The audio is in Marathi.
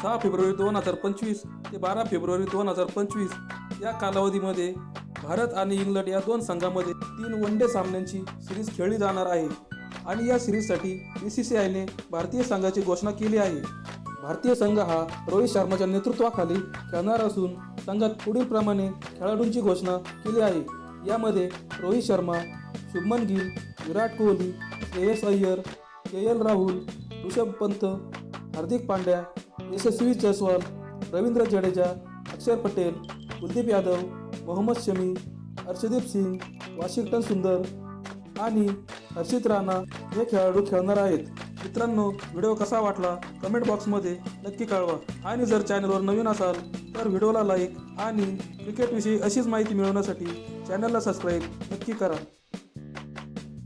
सहा फेब्रुवारी दोन हजार पंचवीस ते बारा फेब्रुवारी दोन हजार पंचवीस या कालावधीमध्ये भारत आणि इंग्लंड या दोन संघामध्ये तीन वन डे सामन्यांची सिरीज खेळली जाणार आहे. आणि या सिरीजसाठी बी सी सी आयने भारतीय संघाची घोषणा केली आहे. भारतीय संघ हा रोहित शर्माच्या नेतृत्वाखाली खेळणार असून संघात पुढील प्रमाणे खेळाडूंची घोषणा केली आहे. यामध्ये Rohit Sharma Shubman Gill Virat Kohli Shreyas Iyer K L Rahul Rishabh Pant Hardik Pandya Yashasvi Jaiswal Ravindra Jadeja Axar Patel Kuldeep Yadav Mohammed Shami Harshdeep Singh Washington Sundar आणि हर्षित राणा हे खेळाडू खेळणार आहेत. मित्रांनो व्हिडिओ कसा वाटला? कमेंट बॉक्समध्ये नक्की कळवा. आणि जर चॅनलवर नवीन असाल तर व्हिडिओला लाईक आणि क्रिकेटविषयी अशीच माहिती मिळवण्यासाठी चॅनलला सबस्क्राईब नक्की करा.